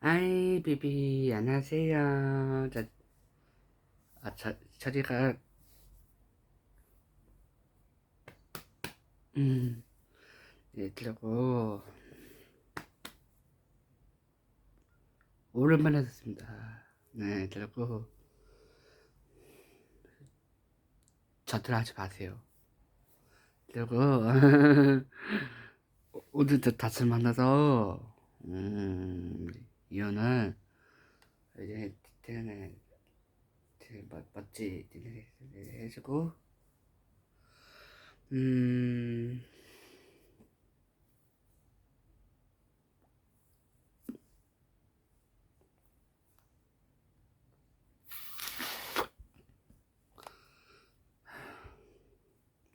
아이 비비 안녕하세요. 저, 아, 저 저리가 음, 네, 그리고 오랜만에 듣습니다. 네, 그리고 저들 하지 마세요. 그리고 오늘도 다시 만나서 음, 이유는 이제 되게 멋, 멋지 디테일 해주고 음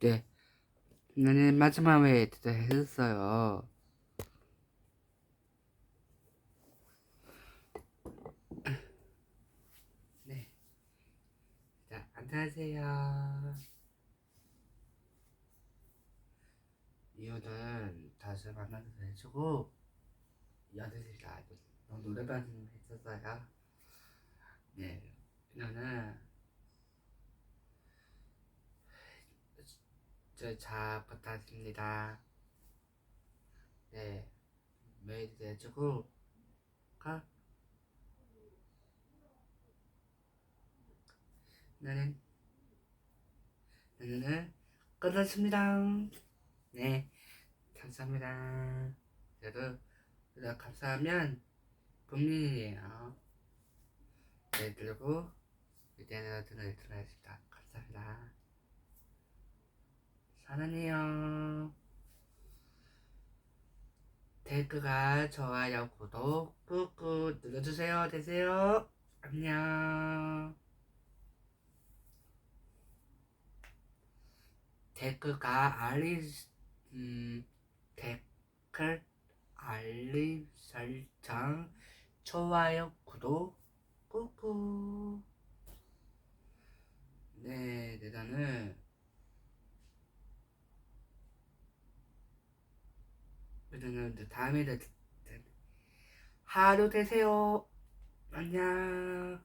네, 나는 마지막 회에 진짜 했어요. 네. 자, 안녕하세요. 이유는 다시 만나서 해주고, 너무 노래방 했었어요. 네, 이거는, 저잘 부탁드립니다. 네, 메일 해주고, 가. 나는 나는 끝났습니다. 네, 감사합니다. 저도 그다 감사하면 국민이에요. 네, 그리고 이제는 들어 들어야겠다. 감사합니다. 사랑해요. 댓글과 좋아요, 구독 꾹꾹 눌러주세요. 되세요. 안녕. 댓글과 알림 음, 댓글 알림 설정 좋아요 구독 꾹꾹. 네 일단은. 일단은 다음에 하루 되세요. 안녕